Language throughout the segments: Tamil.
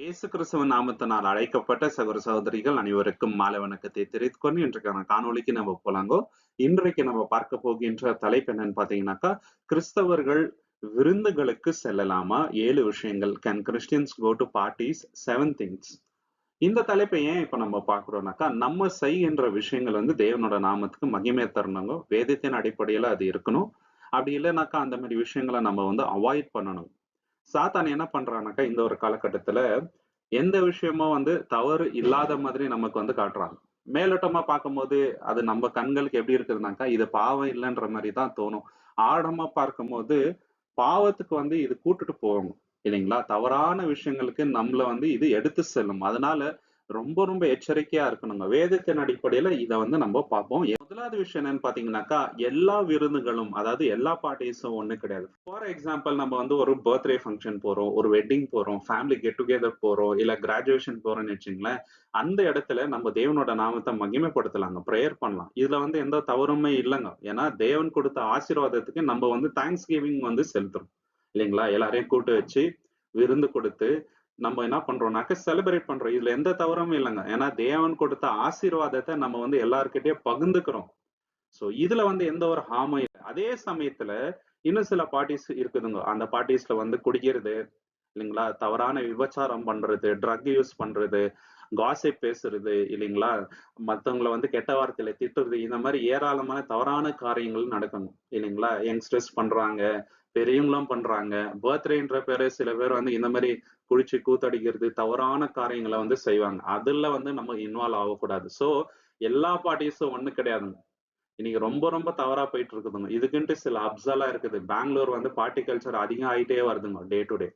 இயேசு கிறிஸ்துவ நாமத்தினால் அழைக்கப்பட்ட சகோதர சகோதரிகள் அனைவருக்கும் மாலை வணக்கத்தை தெரிவித்துக் கொண்டு இன்றைக்கான காணொலிக்கு நம்ம போலாங்கோ. இன்றைக்கு நம்ம பார்க்க போகின்ற தலைப்பு என்னன்னு பாத்தீங்கன்னாக்கா கிறிஸ்தவர்கள் விருந்துகளுக்கு செல்லலாமா? ஏழு விஷயங்கள். Can Christians go to parties seven things இந்த தலைப்பை ஏன் இப்ப நம்ம பாக்குறோம்னாக்கா நம்ம செய்கின்ற விஷயங்கள் வந்து தேவனோட நாமத்துக்கு மகிமை தரணுங்க. வேதத்தின் அடிப்படையில அது இருக்கணும். அப்படி இல்லைனாக்கா அந்த மாதிரி விஷயங்களை நம்ம வந்து அவாய்ட் பண்ணணும். சாத்தான் என்ன பண்றானாக்கா இந்த ஒரு காலகட்டத்துல எந்த விஷயமும் வந்து தவறு இல்லாத மாதிரி நமக்கு வந்து காட்டுறாங்க. மேலோட்டமா பார்க்கும்போது அது நம்ம கண்களுக்கு எப்படி இருக்குதுனாக்கா இது பாவம் இல்லைன்ற மாதிரி தான் தோணும். ஆழமா பார்க்கும்போது பாவத்துக்கு வந்து இது கூட்டுட்டு போகும் இல்லைங்களா? தவறான விஷயங்களுக்கு நம்மள வந்து இது எடுத்து செல்லும். அதனால ரொம்ப ரொம்ப எச்சரிக்கையா இருக்கணுங்க. வேதத்தின் அடிப்படையில இதை வந்து நம்ம பார்ப்போம். முதலாவது விஷயம் என்னன்னு பாத்தீங்கன்னாக்கா எல்லா விருந்துகளும் அதாவது எல்லா பார்ட்டிஸும் ஒண்ணு கிடையாது. ஃபார் எக்ஸாம்பிள் நம்ம வந்து ஒரு பர்த்டே ஃபங்க்ஷன் போறோம் ஒரு வெட்டிங் போறோம் ஃபேமிலி கெட் டுகெதர் போறோம் இல்ல கிராஜுவேஷன் போறோம்னு வச்சுங்களேன் அந்த இடத்துல நம்ம தேவனோட நாமத்தை மகிமைப்படுத்தலாங்க ப்ரேயர் பண்ணலாம். இதுல வந்து எந்த தவறுமே இல்லைங்க. ஏன்னா தேவன் கொடுத்த ஆசீர்வாதத்துக்கு நம்ம வந்து தேங்க்ஸ் கிவிங் வந்து செலுத்துறோம். இல்லைங்களா? எல்லாரையும் கூட்டு வச்சு விருந்து கொடுத்து நம்ம என்ன பண்றோம்னாக்க செலிப்ரேட் பண்றோம். இதுல எந்த தவறும் இல்லைங்க. ஏன்னா தேவன் கொடுத்த ஆசீர்வாதத்தை நம்ம வந்து எல்லாருக்கிட்டே பகிர்ந்துக்கிறோம். சோ இதுல வந்து எந்த ஒரு ஹாமும் இல்லை. அதே சமயத்துல இன்னும் சில பார்ட்டிஸ் இருக்குதுங்க. அந்த பார்ட்டிஸ்ல வந்து குடிக்கிறது இல்லைங்களா? தவறான விபச்சாரம் பண்றது ட்ரக் யூஸ் பண்றது காசை பேசுறது இல்லைங்களா? மற்றவங்களை வந்து கெட்ட வார்த்தையில திட்டுறது இந்த மாதிரி ஏராளமான தவறான காரியங்கள் நடக்கணும் இல்லைங்களா? யங்ஸ்டர்ஸ் பண்றாங்க பெரியவங்களாம் பண்றாங்க. பர்த்டேன்ற பேரு சில பேர் வந்து இந்த மாதிரி குளிச்சு கூத்தடிக்கிறது தவறான காரியங்களை வந்து செய்வாங்க. அதுல வந்து நம்ம இன்வால்வ் ஆகக்கூடாது. சோ எல்லா பார்ட்டிஸும் ஒண்ணு கிடையாதுங்க. இன்னைக்கு ரொம்ப ரொம்ப தவறா போயிட்டு இருக்குதுங்க இதுக்குன்ட்டு சில அப்சலா இருக்குது. பெங்களூர் வந்து பார்ட்டி கல்ச்சர் அதிகம் ஆயிட்டே வருதுங்க டே டு டே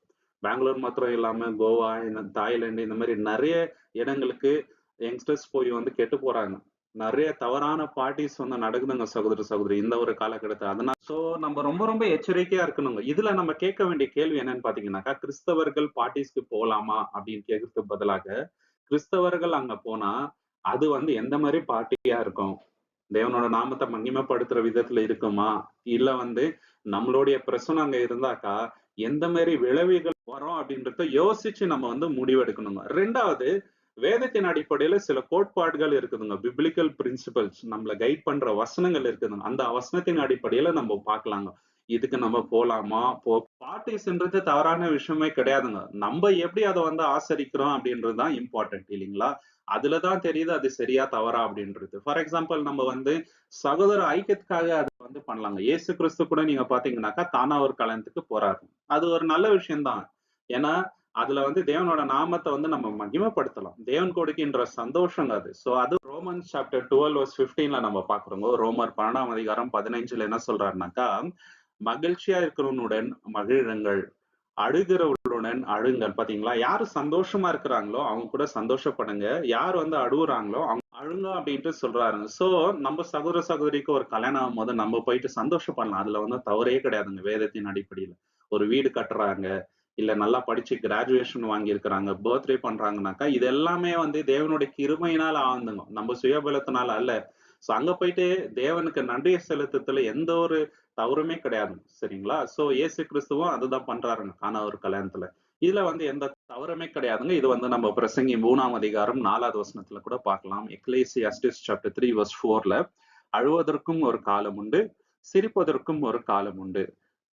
பெங்களூர் மாத்திரம் இல்லாம கோவா இந்த தாய்லாந்து இந்த மாதிரி நிறைய இடங்களுக்கு யங்ஸ்டர்ஸ் போய் வந்து கெட்டு போறாங்க. நிறைய தவறான பார்ட்டிஸ் வந்து நடக்குதுங்க சகோதர சகோதரி. இந்த ஒரு காலகட்டத்தை அதனால சோ நம்ம ரொம்ப ரொம்ப எச்சரிக்கையா இருக்கணுங்க. இதுல நம்ம கேட்க வேண்டிய கேள்வி என்னன்னு பாத்தீங்கன்னாக்கா கிறிஸ்தவர்கள் பார்ட்டிஸ்க்கு போலாமா அப்படின்னு கேட்கறதுக்கு பதிலாக கிறிஸ்தவர்கள் அங்க போனா அது வந்து எந்த மாதிரி பார்ட்டியா இருக்கும்? தேவனோட நாமத்தை மகிமைப்படுத்துற விதத்துல இருக்குமா? இல்ல வந்து நம்மளுடைய பிரச்சனை அங்க இருந்தாக்கா எந்த மாதிரி விளைவுகள் வரும் அப்படின்றத யோசிச்சு நம்ம வந்து முடிவெடுக்கணுங்க. ரெண்டாவது வேதத்தின் அடிப்படையில சில கோட்பாடுகள் இருக்குதுங்க. பிப்ளிக்கல் பிரின்சிபல்ஸ் நம்மளை கைட் பண்ற வசனங்கள் இருக்குதுங்க. அந்த வசனத்தின் அடிப்படையில நம்ம பார்க்கலாங்க. இதுக்கு நம்ம போலாமா? போ பார்ட்டிஸ்ன்றது தவறான விஷயமே கிடையாதுங்க. நம்ம எப்படி அதை வந்து ஆசரிக்கிறோம் அப்படின்றது தான் இம்பார்ட்டன்ட் இல்லைங்களா? அதுல தான் தெரியுது அது சரியா தவறா அப்படின்றது. ஃபார் எக்ஸாம்பிள் நம்ம வந்து சகோதர ஐக்கியத்துக்காக அதை வந்து பண்ணலாங்க. ஏசு கிறிஸ்து கூட நீங்க பாத்தீங்கன்னாக்கா தானா ஒரு கலந்துக்கு போறாரு. அது ஒரு நல்ல விஷயம்தான். ஏன்னா அதுல வந்து தேவனோட நாமத்தை வந்து நம்ம மகிமைப்படுத்தலாம். தேவன் கொடுக்கின்ற சந்தோஷம் அது. சோ அது ரோமன் சாப்டர் டுவெல் வர்ஸ் பிப்டீன்ல நம்ம பாக்குறோங்க ரோமர் பன்னெண்டாம் அதிகாரம் பதினைஞ்சுல என்ன சொல்றாருனாக்கா மகிழ்ச்சியா இருக்கிறவனுடன் மகிழுங்கள். அழுகிறவளுடன் அழுங்கள். பாத்தீங்களா? யாரு சந்தோஷமா இருக்கிறாங்களோ அவங்க கூட சந்தோஷப்படுங்க. யார் வந்து அழுகுறாங்களோ அவங்க அழுங்க அப்படின்ட்டு சொல்றாருங்க. சோ நம்ம சகோதர சகோதரிக்கு ஒரு கல்யாணம் ஆகும் போது நம்ம போயிட்டு சந்தோஷப்படலாம். அதுல வந்து தவறே கிடையாதுங்க வேதத்தின் அடிப்படையில. ஒரு வீடு கட்டுறாங்க. இல்ல நல்லா படிச்சு கிராஜுவேஷன் வாங்கியிருக்கிறாங்க பர்த்டே பண்றாங்கனாக்கா இது எல்லாமே வந்து தேவனுடைய கிருமையினால ஆழ்ந்துங்க நம்ம சுயபலத்தினால அல்ல. சோ அங்க போயிட்டு தேவனுக்கு நன்றியை செலுத்தத்துல எந்த ஒரு தவறுமே கிடையாது. சரிங்களா? சோ ஏசு கிறிஸ்துவும் அதுதான் பண்றாருங்க காணா ஒரு கல்யாணத்துல. இதுல வந்து எந்த தவறுமே கிடையாதுங்க. இது வந்து நம்ம பிரசங்கி மூணாம் அதிகாரம் நாலாவது வசனத்துல கூட பார்க்கலாம். Ecclesiastes chapter three verse ஃபோர்ல அழுவதற்கும் ஒரு காலம் உண்டு சிரிப்பதற்கும் ஒரு காலம் உண்டு.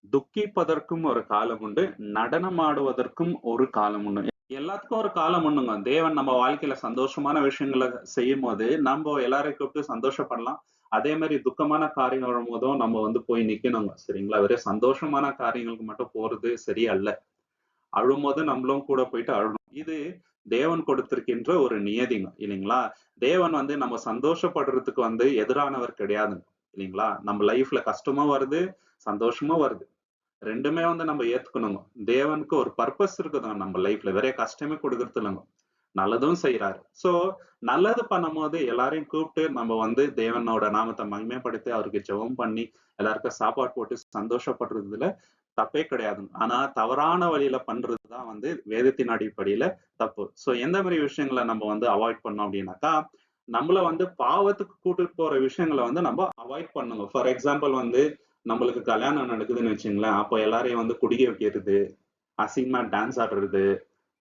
துக்கிப்பதற்கும் ஒரு காலம் உண்டு நடனமாடுவதற்கும் ஒரு காலம் உண்டு. எல்லாத்துக்கும் ஒரு காலம் உண்டுங்க. தேவன் நம்ம வாழ்க்கையில சந்தோஷமான விஷயங்களை செய்யும் போது நம்ம எல்லாரையும் கூப்பிட்டு சந்தோஷப்படலாம். அதே மாதிரி துக்கமான காரியம் வரும்போதும் நம்ம வந்து போய் நிக்கணுங்க. சரிங்களா? வெறும் சந்தோஷமான காரியங்களுக்கு மட்டும் போறது சரியல்ல. அழும்போது நம்மளும் கூட போயிட்டு அழணும் இது தேவன் கொடுத்திருக்கின்ற ஒரு நியதிங்க. இல்லைங்களா? தேவன் வந்து நம்ம சந்தோஷப்படுறதுக்கு வந்து எதிரானவர் கிடையாதுங்க. இல்லைங்களா? நம்ம லைஃப்ல கஷ்டமும் வருது சந்தோஷமும் வருது. ரெண்டுமே வந்து நம்ம ஏத்துக்கணுங்க. தேவனுக்கு ஒரு பர்பஸ் இருக்குதுங்க நம்ம லைஃப்ல வேற கஷ்டமே கொடுக்கறது இல்லைங்க. நல்லதும் செய்யறாரு சோ நல்லது பண்ணும் போது எல்லாரையும் கூப்பிட்டு நம்ம வந்து தேவனோட நாமத்தை மகிமைப்படுத்தி அவருக்கு ஜெபம் பண்ணி எல்லாருக்கும் சாப்பாடு போட்டு சந்தோஷப்படுறதுல தப்பே கிடையாது ஆனா தவறான வழியில பண்றதுதான் வந்து வேதத்தின் அடிப்படையில தப்பு. சோ எந்த மாதிரி விஷயங்களை நம்ம வந்து அவாய்ட் பண்ணோம் அப்படின்னாக்கா நம்மள வந்து பாவத்துக்கு கூட்டிட்டு போற விஷயங்களை வந்து நம்ம அவாய்ட் பண்ணுங்க ஃபார் எக்ஸாம்பிள் வந்து நம்மளுக்கு கல்யாணம் நடக்குதுன்னு வச்சுங்களேன். அப்போ எல்லாரையும் வந்து குடிக்க வைக்கிறது அசிங்கமா டான்ஸ் ஆடுறது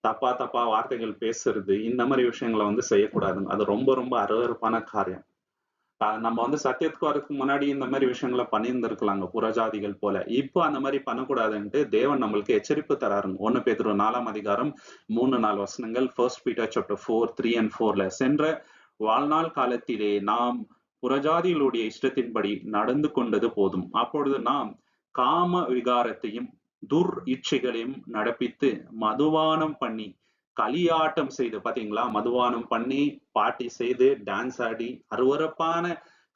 தப்பா தப்பா வார்த்தைகள் பேசுறது இந்த மாதிரி விஷயங்களை வந்து செய்யக்கூடாதுங்க. அது ரொம்ப ரொம்ப அருவருப்பான காரியம். நம்ம வந்து சத்தியத்துக்கு வரதுக்கு முன்னாடி இந்த மாதிரி விஷயங்களை பண்ணியிருந்திருக்கலாங்க. புறஜாதிகள் போல. இப்போ அந்த மாதிரி பண்ணக்கூடாதுன்ட்டு தேவன் நம்மளுக்கு எச்சரிப்பு தராருங்க. ஒன்னு பேதுரு நாலாம் அதிகாரம் மூணு நாலு வசனங்கள் first Peter chapter four three and ஃபோர்ல சென்ற வாழ்நாள் காலத்திலே நாம் புறஜாதிகளுடைய இஷ்டத்தின்படி நடந்து கொண்டது போதும். அப்பொழுது நாம் காம விகாரத்தையும் துர் இச்சைகளையும் நடப்பித்து மதுபானம் பண்ணி களியாட்டம் செய்து பாத்தீங்களா? மதுபானம் பண்ணி பாட்டி செய்து டான்ஸ் ஆடி அருவறுப்பான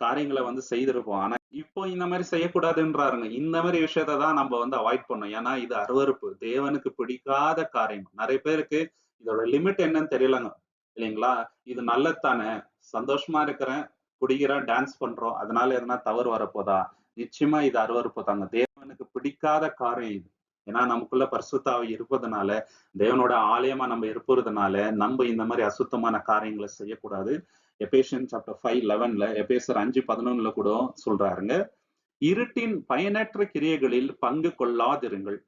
காரியங்களை வந்து செய்திருப்போம். ஆனா இப்போ இந்த மாதிரி செய்யக்கூடாதுன்றாருங்க. இந்த மாதிரி விஷயத்த தான் நம்ம வந்து அவாய்ட் பண்ணோம். ஏன்னா இது அருவருப்பு. தேவனுக்கு பிடிக்காத காரியம். நிறைய பேருக்கு இதோட லிமிட் என்னன்னு தெரியலங்க. இல்லைங்களா? இது நல்லதானே சந்தோஷமா இருக்கிறேன். குடிக்கிறோம் டான்ஸ் பண்றோம். அதனால எதனா தவறு வரப்போதா? நிச்சயமா இது அருவருப்பு தாங்க. தேவனுக்கு பிடிக்காத காரியம் இது. ஏன்னா நமக்குள்ள பரிசுத்தாவை இருப்பதனால தேவனோட ஆலயமா நம்ம இருப்பதுனால நம்ம இந்த மாதிரி அசுத்தமான காரியங்களை செய்யக்கூடாது. எபேஷன் சாப்டர் ஃபைவ் லெவன்ல எபேசர் அஞ்சு பதினொன்னுல கூட சொல்றாருங்க இருட்டின் பயனற்ற கிரியைகளில் பங்கு கொள்ளாதிருங்கள்.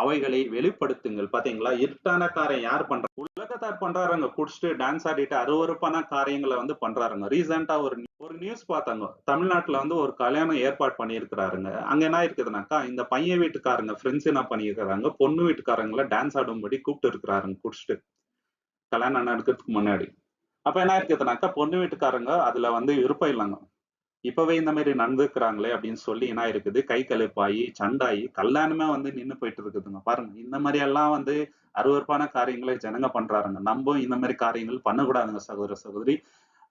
அவைகளை வெளிப்படுத்துங்கள். பாத்தீங்களா? இருட்டான காரியம் யார் பண்ற உலகத்தார் பண்றாருங்க. குடிச்சிட்டு டான்ஸ் ஆடிட்டு அருவருப்பான காரியங்களை வந்து பண்றாருங்க. ரீசெண்டா ஒரு ஒரு நியூஸ் பார்த்தாங்க. தமிழ்நாட்டுல வந்து ஒரு கல்யாணம் ஏற்பாடு பண்ணியிருக்கிறாருங்க. அங்க என்ன இருக்குதுனாக்கா இந்த பையன் வீட்டுக்காரங்க ஃப்ரெண்ட்ஸ் என்ன பண்ணியிருக்கிறாங்க? பொண்ணு வீட்டுக்காரங்களை டான்ஸ் ஆடும்படி கூப்பிட்டு இருக்கிறாருங்க. குடிச்சிட்டு. கல்யாணம் நடக்கிறதுக்கு முன்னாடி. அப்ப என்ன இருக்குதுனாக்கா பொண்ணு வீட்டுக்காரங்க அதுல வந்து விருப்பம் இல்லைங்க. இப்பவே இந்த மாதிரி நடந்துக்கிறாங்களே அப்படின்னு சொல்லி என்ன இருக்குது கை கழுப்பாயி சண்டாயி கல்யாணமே வந்து நின்னு போயிட்டு இருக்குதுங்க. பாருங்க இந்த மாதிரி எல்லாம் வந்து அருவருப்பான காரியங்களை ஜனங்க பண்றாருங்க. நம்ம இந்த மாதிரி காரியங்கள் பண்ணக்கூடாதுங்க சகோதர சகோதரி.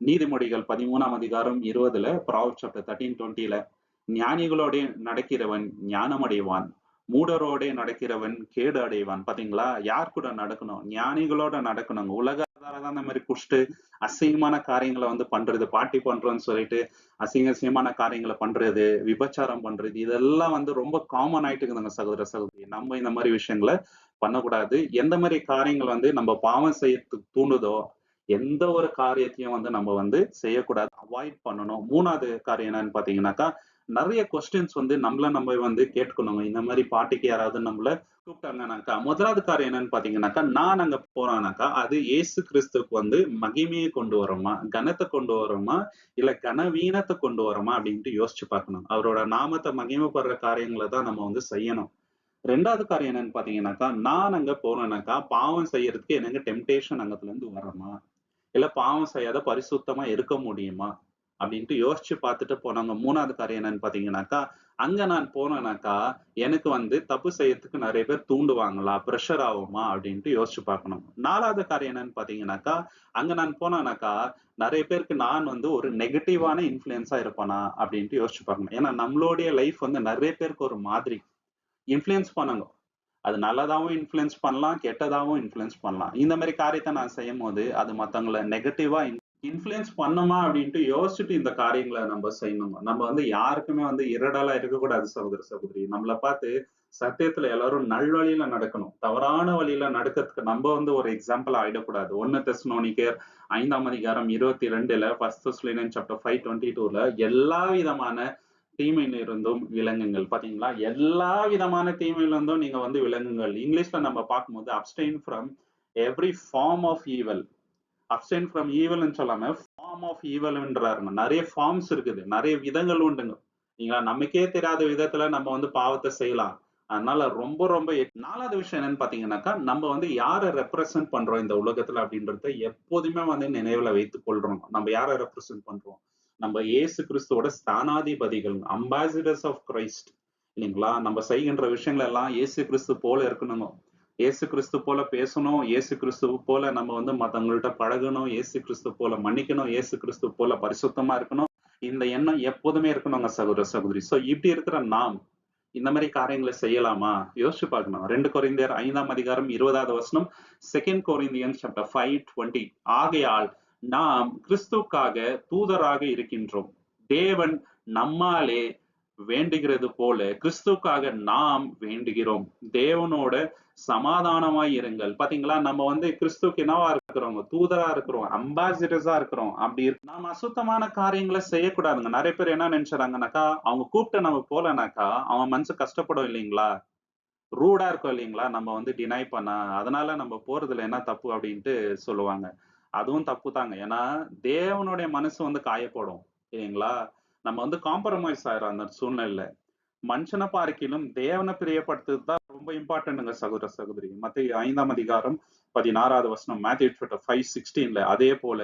நீதிமொழிகள் பதிமூணாம் அதிகாரம் இருபதுல ப்ராவ் சாப்டர் தேர்ட்டீன் டுவெண்ட்டில ஞானிகளோட நடக்கிறவன் ஞானமடைவான் மூடரோட நடக்கிறவன் கேடு அடைவான். பாத்தீங்களா? யார் கூட நடக்கணும்? ஞானிகளோட நடக்கணுங்க. உலக தான் இந்த மாதிரி குடிச்சிட்டு அசிங்கமான காரியங்களை வந்து பண்றது பாட்டி பண்றோம்னு சொல்லிட்டு அசிங்க அசிங்கமான காரியங்களை பண்றது விபச்சாரம் பண்றது இதெல்லாம் வந்து ரொம்ப காமன் ஆயிட்டு இருக்குதுங்க சகோதர சகோதரி. நம்ம இந்த மாதிரி விஷயங்களை பண்ணக்கூடாது. எந்த மாதிரி காரியங்கள் வந்து நம்ம பாவம் செய்யறதுக்கு தூண்டுதோ எந்த ஒரு காரியத்தையும் வந்து நம்ம வந்து செய்யக்கூடாது. அவாய்ட் பண்ணணும். மூணாவது காரியம் என்னன்னு பாத்தீங்கன்னாக்கா நிறைய கொஸ்டின்ஸ் வந்து நம்மள நம்ம வந்து கேட்கணுங்க இந்த மாதிரி பாட்டிக்கு யாராவது நம்மள கூப்பிட்டாங்கனாக்கா முதலாவது காரியம் என்னன்னு பாத்தீங்கன்னாக்கா நான் அங்க போறானாக்கா அது ஏசு கிறிஸ்துக்கு வந்து மகிமையை கொண்டு வரோமா கனத்தை கொண்டு வரோமா இல்ல கனவீனத்தை கொண்டு வரோமா அப்படின்ட்டு யோசிச்சு பார்க்கணும். அவரோட நாமத்தை மகிமைப்படுற காரியங்களை தான் நம்ம வந்து செய்யணும். ரெண்டாவது காரியம் என்னன்னு பாத்தீங்கன்னாக்கா நான் அங்க போனேனாக்கா பாவம் செய்யறதுக்கு எனக்கு டெம்டேஷன் அங்கத்துல இருந்து வரமா? இல்ல பாவம் செய்யாத பரிசுத்தமா இருக்க முடியுமா? அப்படின்ட்டு யோசிச்சு பார்த்துட்டு போனாங்க மூணாவது காரியம் என்னன்னு பாத்தீங்கன்னாக்கா அங்க நான் போனேனாக்கா எனக்கு வந்து தப்பு செய்யறதுக்கு நிறைய பேர் தூண்டுவாங்களா? ப்ரெஷர் ஆகுமா? அப்படின்ட்டு யோசிச்சு பார்க்கணும். நாலாவது காரியம் என்னன்னு பாத்தீங்கன்னாக்கா அங்க நான் போனேனாக்கா நிறைய பேருக்கு நான் வந்து ஒரு நெகட்டிவான இன்ஃபுளுன்ஸா இருப்பேனா? அப்படின்ட்டு யோசிச்சு பார்க்கணும். ஏன்னா நம்மளுடைய லைஃப் வந்து நிறைய பேருக்கு ஒரு மாதிரி. இன்ஃப்ளூயன்ஸ் பண்ணுங்க. அது நல்லதாகவும் இன்ஃப்ளூயன்ஸ் பண்ணலாம் கெட்டதாகவும் இன்ஃப்ளூயன்ஸ் பண்ணலாம். இந்த மாதிரி காரியத்தை நான் செய்யும் போது அது மற்றவங்களை நெகட்டிவாக இன்ஃப்ளூயன்ஸ் பண்ணுமா அப்படின்ட்டு யோசிச்சுட்டு இந்த காரியங்களை நம்ம செய்யணுங்க. நம்ம வந்து யாருக்குமே வந்து இரடலா இருக்கக்கூடாது சகோதர சகோதரி. நம்மளை பார்த்து சத்தியத்துல எல்லாரும் நல்வழியில நடக்கணும். தவறான வழியில நடக்கிறதுக்கு நம்ம வந்து ஒரு எக்ஸாம்பிள் ஆயிடக்கூடாது. ஒன்னு தெஸ்னோனிக்கர் ஐந்தாம் அதிகாரம் இருபத்தி ரெண்டுல ஃபர்ஸ்ட் சாப்டர் ஃபைவ் டுவெண்ட்டி டூல எல்லா விதமான தீமையில இருந்தும் விலங்குங்கள் பாத்தீங்களா? எல்லா விதமான தீமையில இருந்தும் நீங்க வந்து விலங்குங்கள் இங்கிலீஷ்ல நம்ம பார்க்கும்போது abstain from every form of evil abstain from ஈவல்னு சொல்லாம ஃபார்ம் ஆஃப் ஈவல்ன்றாருங்க நிறைய ஃபார்ம்ஸ் இருக்குது. நிறைய விதங்கள் உண்டுங்க. நீங்களா நமக்கே தெரியாத விதத்துல நம்ம வந்து பாவத்தை செய்யலாம். அதனால ரொம்ப ரொம்ப நாலாவது விஷயம் என்னன்னு பாத்தீங்கன்னாக்கா நம்ம வந்து யாரை ரெப்ரசென்ட் பண்றோம் இந்த உலகத்துல அப்படின்றத எப்போதுமே வந்து நினைவுல வைத்துக் கொள்றோம் நம்ம யாரை ரெப்ரசென்ட் பண்றோம்? நம்ம ஏசு கிறிஸ்துவோட ஸ்தானாதிபதிகள் அம்பாசிடர்ஸ் ஆஃப் கிரைஸ்ட் இல்லைங்களா? நம்ம செய்கின்ற விஷயங்கள் எல்லாம் ஏசு கிறிஸ்து போல இருக்கணுங்க. இயேசு கிறிஸ்து போல பேசணும் ஏசு கிறிஸ்து போல நம்ம வந்து மத்தவங்கள்ட்ட பழகணும் ஏசு கிறிஸ்து போல மன்னிக்கணும் ஏசு கிறிஸ்து போல பரிசுத்தமா இருக்கணும். இந்த எண்ணம் எப்போதுமே இருக்கணுங்க சகோதர சகோதரி. சோ இப்படி இருக்கிற நாம் இந்த மாதிரி காரியங்களை செய்யலாமா? யோசிச்சு பார்க்கணும். ரெண்டு கொரிந்தியர் ஐந்தாம் அதிகாரம் இருபதாவது வசனம் second Corinthian chapter five twenty ஆகையால் நாம் கிறிஸ்துக்காக தூதராக இருக்கின்றோம். தேவன் நம்மாலே வேண்டுகிறது போல கிறிஸ்துக்காக நாம் வேண்டுகிறோம். தேவனோட சமாதானமாய் இருங்கள். பாத்தீங்களா? நம்ம வந்து கிறிஸ்துக்கு என்னவா இருக்கிறோம்? தூதரா இருக்கிறோம் அம்பாசிடர்ஸா இருக்கிறோம். அப்படி இருக்கு நாம் அசுத்தமான காரியங்களை செய்யக்கூடாதுங்க. நிறைய பேர் என்ன நினைச்சாங்கனாக்கா அவங்க கூப்பிட்டு நம்ம போலனாக்கா அவன் மனசு கஷ்டப்படும் இல்லைங்களா? ரூடா இருக்கும் இல்லைங்களா? நம்ம வந்து டினை பண்ண அதனால நம்ம போறதுல என்ன தப்பு அப்படின்ட்டு சொல்லுவாங்க. அதுவும் தப்பு தாங்க ஏன்னா தேவனுடைய மனசு வந்து காயப்படும். இல்லைங்களா? நம்ம வந்து காம்ப்ரமைஸ் ஆயிரும் அந்த சூழ்நிலையில. மனுஷனை பார்க்கிலும் தேவனை பிரியப்படுத்துறது தான் ரொம்ப இம்பார்ட்டன்ட்டுங்க சகோதர சகோதரி. மத்திய ஐந்தாம் அதிகாரம் பதினாறாவது வசனம் மேத்யூ ஃபைவ் சிக்ஸ்டீன்ல அதே போல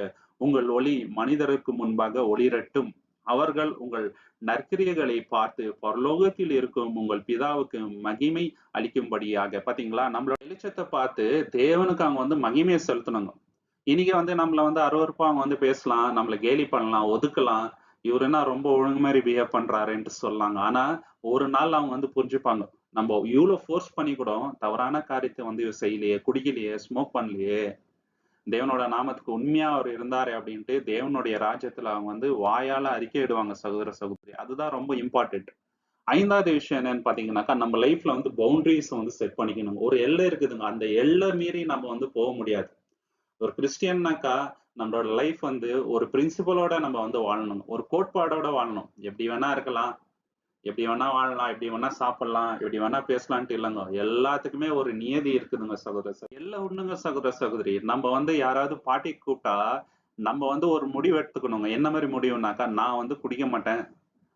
உங்கள் ஒளி மனிதருக்கு முன்பாக ஒளிரட்டும். அவர்கள் உங்கள் நற்கிரியைகளை பார்த்து பரலோகத்தில் இருக்கும் உங்கள் பிதாவுக்கு மகிமை அளிக்கும்படியாக. பாத்தீங்களா? நம்மளோட வெளிச்சத்தை பார்த்து தேவனுக்கு அவங்க வந்து மகிமையை செலுத்தணுங்க. இன்னைக்கு வந்து நம்மள வந்து அருவறுப்பா அவங்க வந்து பேசலாம் நம்மள கேலி பண்ணலாம் ஒதுக்கலாம். இவரு என்ன ரொம்ப ஒழுங்கு மாதிரி பிஹேவ் பண்றாருன்ட்டு சொல்லாங்க. ஆனா ஒரு நாள் அவங்க வந்து புரிஞ்சுப்பாங்க. நம்ம இவ்வளவு ஃபோர்ஸ் பண்ணி கூட தவறான காரியத்தை வந்து இவர் செய்யலையே குடிக்கலையே ஸ்மோக் பண்ணலையே. தேவனோட நாமத்துக்கு உண்மையா அவர் இருந்தாரு அப்படின்ட்டு தேவனுடைய ராஜ்யத்துல அவங்க வந்து வாயால அறிக்கையிடுவாங்க சகோதர சகோதரி. அதுதான் ரொம்ப இம்பார்ட்டன்ட் ஐந்தாவது விஷயம் என்னன்னு பாத்தீங்கன்னாக்கா நம்ம லைஃப்ல வந்து பவுண்டரிஸ் வந்து செட் பண்ணிக்கணும். ஒரு எல்லை இருக்குதுங்க. அந்த எல்லை மீறி நம்ம வந்து போக முடியாது. ஒரு கிறிஸ்டியன்னாக்கா நம்மளோட லைஃப் வந்து ஒரு பிரின்சிபலோட நம்ம வந்து வாழணும். ஒரு கோட்பாடோட வாழணும். எப்படி வேணா இருக்கலாம். எப்படி வேணா வாழலாம். எப்படி வேணா சாப்பிடலாம். எப்படி வேணா பேசலான்ட்டு இல்லைங்க. எல்லாத்துக்குமே ஒரு நியதி இருக்குதுங்க சகோதர சகோதரி. எல்லாம் ஒண்ணுங்க சகோதர சகோதரி. நம்ம வந்து யாராவது பாட்டி கூப்பிட்டா நம்ம வந்து ஒரு முடிவு எடுத்துக்கணுங்க. என்ன மாதிரி முடிவுனாக்கா நான் வந்து குடிக்க மாட்டேன்.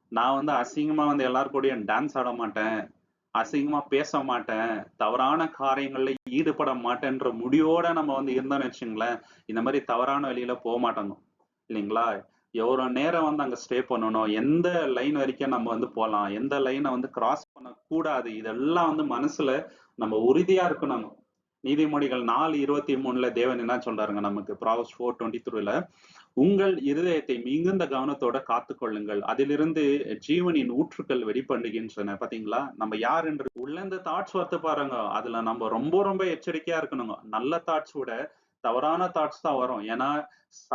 நான் வந்து அசிங்கமா வந்து எல்லாருக்கூடயும் டான்ஸ் ஆட மாட்டேன். அசிங்கமா பேச மாட்டேன். தவறான காரியங்கள்ல ஈடுபட மாட்டேன்ற முடிவோட நம்ம வந்து இருந்தோம்னு வச்சுங்களேன் இந்த மாதிரி தவறான வழியில போக மாட்டோம் இல்லைங்களா? எவ்வளவு நேரம் வந்து அங்க ஸ்டே பண்ணணும்? எந்த லைன் வரைக்கும் நம்ம வந்து போகலாம்? எந்த லைனை வந்து கிராஸ் பண்ண கூடாது இதெல்லாம் வந்து மனசுல நம்ம உறுதியா இருக்கணும். நீதிமொழிகள் நாலு இருபத்தி மூணுல தேவன் என்ன சொல்றாருங்க நமக்கு? ப்ராவஸ் ஃபோர் டுவெண்ட்டி த்ரூல உங்கள் இருதயத்தை மிகுந்த கவனத்தோட காத்துக்கொள்ளுங்கள். அதிலிருந்து ஜீவனின் ஊற்றுக்கள் வெளிப்படுகின்றன. பாத்தீங்களா? நம்ம யார் என்று உள்ள இந்த தாட்ஸ் வரத்து பாருங்க. அதுல நம்ம ரொம்ப ரொம்ப எச்சரிக்கையா இருக்கணுங்க. நல்ல தாட்ஸ் விட தவறான தாட்ஸ் தான் வரும். ஏன்னா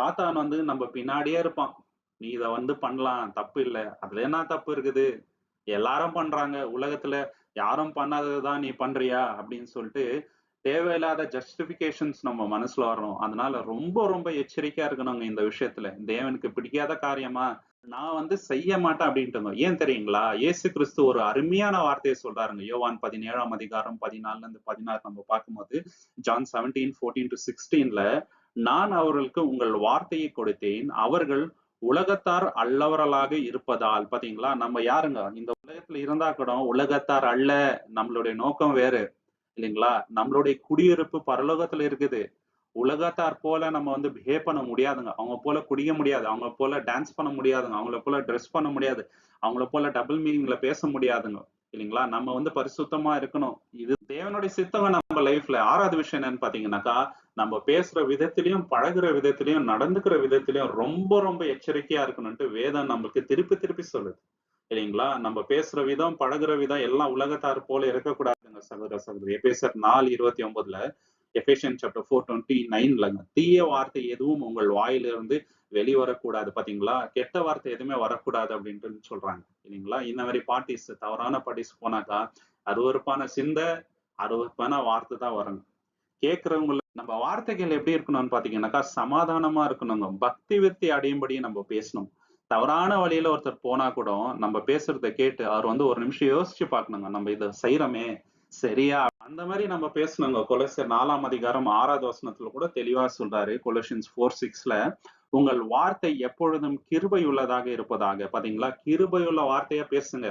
சாத்தான் வந்து நம்ம பின்னாடியே இருப்பான். நீ இதை வந்து பண்ணலாம். தப்பு இல்லை. அதுல என்ன தப்பு இருக்குது? எல்லாரும் பண்றாங்க. உலகத்துல யாரும் பண்ணாததுதான் நீ பண்றியா? அப்படின்னு சொல்லிட்டு தேவையில்லாத ஜஸ்டிபிகேஷன்ஸ் நம்ம மனசுல வரணும். அதனால ரொம்ப ரொம்ப எச்சரிக்கையா இருக்கணுங்க இந்த விஷயத்துல. தேவனுக்கு பிடிக்காத காரியமா நான் வந்து செய்ய மாட்டேன் அப்படின்ட்டு ஏன் தெரியுங்களா? இயேசு கிறிஸ்து ஒரு அருமையான வார்த்தையை சொல்றாருங்க. யோவான் பதினேழாம் அதிகாரம் பதினாலுல இருந்து பதினாறு நம்ம பார்க்கும்போது ஜான் செவன்டீன் ஃபோர்டீன் டு சிக்ஸ்டீன்ல நான் அவர்களுக்கு உங்கள் வார்த்தையை கொடுத்தேன். அவர்கள் உலகத்தார் அல்லவர்களாக இருப்பதால். பாத்தீங்களா? நம்ம யாருங்க? இந்த உலகத்துல இருந்தா கூட உலகத்தார் அல்ல. நம்மளுடைய நோக்கம் வேறு. இல்லைங்களா? நம்மளுடைய குடியிருப்பு பரலோகத்துல இருக்குது. உலகத்தார் போல நம்ம வந்து பிஹேவ் பண்ண முடியாதுங்க. அவங்க போல குடிய முடியாது. அவங்க போல டான்ஸ் பண்ண முடியாதுங்க. அவங்கள போல ட்ரெஸ் பண்ண முடியாது. அவங்கள போல டபுள் மீனிங்ல பேச முடியாதுங்க. இல்லைங்களா? நம்ம வந்து பரிசுத்தமா இருக்கணும். இது தேவனுடைய சித்தவன் நம்ம லைஃப்ல ஆறாவது விஷயம் என்னன்னு பாத்தீங்கன்னாக்கா நம்ம பேசுற விதத்திலையும் பழகுற விதத்திலையும் நடந்துக்கிற விதத்திலையும் ரொம்ப ரொம்ப எச்சரிக்கையா இருக்கணும்ட்டு வேதம் நம்மளுக்கு திருப்பி திருப்பி சொல்லுது. இல்லைங்களா? நம்ம பேசுற விதம் பழகுற விதம் எல்லாம் உலகத்தார் போல இருக்கக்கூடாது. சகோதர சகோதரி. எபேசர் நாலு இருபத்தி ஒன்பதுல எஃபேஷியன் சாப்டர் ஃபோர் டுவெண்ட்டி நைன்லங்க தீய வார்த்தை எதுவும் உங்கள் வாயிலிருந்து வெளிவரக்கூடாது பாத்தீங்களா? கெட்ட வார்த்தை எதுவுமே வரக்கூடாது அப்படின்ட்டு சொல்றாங்க இல்லைங்களா? இந்த மாதிரி பார்ட்டிஸ் தவறான பார்ட்டிஸ் போனாக்கா அருவறுப்பான சிந்த அருவறுப்பான வார்த்தை தான் வரணும் கேட்கறவங்கள நம்ம வார்த்தைகள் எப்படி இருக்கணும்னு பாத்தீங்கன்னாக்கா சமாதானமா இருக்கணுங்க. பக்தி விருத்தி அடையும்படி நம்ம பேசணும். தவறான வழியில ஒருத்தர் போனா கூட நம்ம பேசுறத கேட்டு அவர் வந்து ஒரு நிமிஷம் யோசிச்சு பார்க்கணுங்க. நம்ம இதை செய்யறோமே சரியா? அந்த மாதிரி நம்ம பேசணுங்க. கொலசியர் நாலாம் அதிகாரம் ஆறாவது வசனத்துல கூட தெளிவா சொல்றாரு. கொலசியன்ஸ் ஃபோர் சிக்ஸ்ல உங்கள் வார்த்தை எப்பொழுதும் கிருபை உள்ளதாக இருப்பதாக. பாத்தீங்களா? கிருபை உள்ள வார்த்தையா பேசுங்க.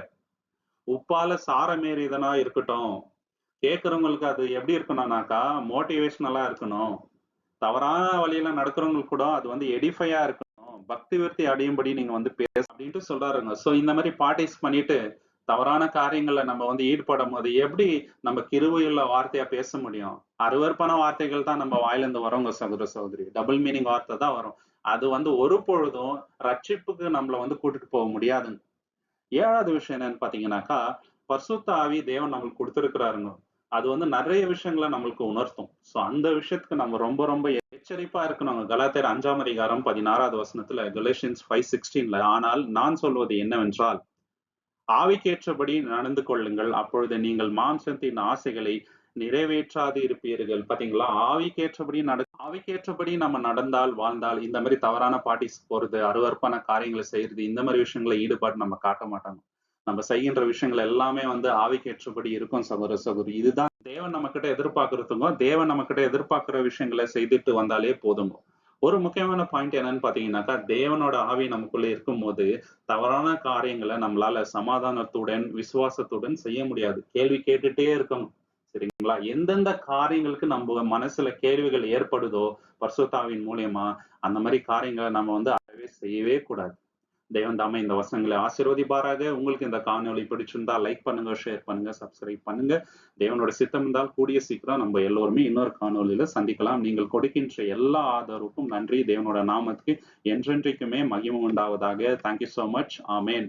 உப்பால சாரமேறிதனா இருக்கட்டும். கேட்கறவங்களுக்கு அது எப்படி இருக்கணும்னாக்கா மோட்டிவேஷனலா இருக்கணும். தவறான வழியில நடக்கிறவங்களுக்கு கூட அது வந்து எடிஃபையா இருக்கணும். பக்தி விருத்தி அடையும்படி நீங்க வந்து பேச அப்படின்ட்டு சொல்றாருங்க. சோ இந்த மாதிரி பார்ட்டிஸ் பண்ணிட்டு தவறான காரியங்கள்ல நம்ம வந்து ஈடுபடும் போது எப்படி நம்ம கிருவையுள்ள வார்த்தையா பேச முடியும்? அருவறுப்பான வார்த்தைகள் தான் நம்ம வாயிலிருந்து வரோங்க சகோதர சகோதரி. டபுள் மீனிங் வார்த்தை தான் வரும். அது வந்து ஒரு பொழுதும் ரட்சிப்புக்கு நம்மள வந்து கூட்டிட்டு போக முடியாதுங்க. ஏழாவது விஷயம் என்னன்னு பாத்தீங்கன்னாக்கா பரிசுத்த ஆவி தேவன் நம்மளுக்கு கொடுத்துருக்கிறாருங்க. அது வந்து நிறைய விஷயங்களை நம்மளுக்கு உணர்த்தும். சோ அந்த விஷயத்துக்கு நம்ம ரொம்ப ரொம்ப எச்சரிப்பா இருக்கணும் கலாத்தேர் அஞ்சாம் அதிகாரம் பதினாறாவது வசனத்துல கலேஷியன்ஸ் ஃபைவ் சிக்ஸ்டீன்ல ஆனால் நான் சொல்வது என்னவென்றால் ஆவிக்கேற்றபடி நடந்து கொள்ளுங்கள். அப்பொழுது நீங்கள் மாம்சத்தின் ஆசைகளை நிறைவேற்றாது இருப்பீர்கள். பாத்தீங்களா? ஆவிக்கேற்றபடி நட ஆவிக்கேற்றபடி நம்ம நடந்தால் வாழ்ந்தால் இந்த மாதிரி தவறான பார்ட்டிஸ் போறது அருவறுப்பான காரியங்களை செய்யறது இந்த மாதிரி விஷயங்களை ஈடுபாடு நம்ம காட்ட மாட்டாங்க. நம்ம செய்கின்ற விஷயங்கள் எல்லாமே வந்து ஆவிக்கு ஏற்றபடி இருக்கும் சகோதர சகோதரி. இதுதான் தேவன் நம்ம கிட்ட எதிர்பார்க்கறதுக்கும் தேவன் நம்ம கிட்ட எதிர்பார்க்கிற விஷயங்களை செய்துட்டு வந்தாலே போதுங்க. ஒரு முக்கியமான பாயிண்ட் என்னன்னு பாத்தீங்கன்னாக்கா தேவனோட ஆவி நமக்குள்ள இருக்கும்போது தவறான காரியங்களை நம்மளால சமாதானத்துடன் விசுவாசத்துடன் செய்ய முடியாது. கேள்வி கேட்டுட்டே இருக்கணும். சரிங்களா? எந்தெந்த காரியங்களுக்கு நம்ம மனசுல கேள்விகள் ஏற்படுதோ பர்சுத்தாவின் மூலியமா அந்த மாதிரி காரியங்களை நம்ம வந்து அறவே செய்யவே கூடாது. தேவன் தாமை இந்த வசனங்களை ஆசிர்வதிப்பாராக. உங்களுக்கு இந்த காணொலி பிடிச்சிருந்தா லைக் பண்ணுங்க ஷேர் பண்ணுங்க சப்ஸ்கிரைப் பண்ணுங்க. தேவனோட சித்தம் இருந்தால் கூடிய சீக்கிரம் நம்ம எல்லோருமே இன்னொரு காணொலியில சந்திக்கலாம். நீங்கள் கொடுக்கின்ற எல்லா ஆதரவுக்கும் நன்றி. தேவனோட நாமத்துக்கு என்றென்றைக்குமே மகிமை உண்டாவதாக. தேங்க்யூ சோ மச் ஆமேன்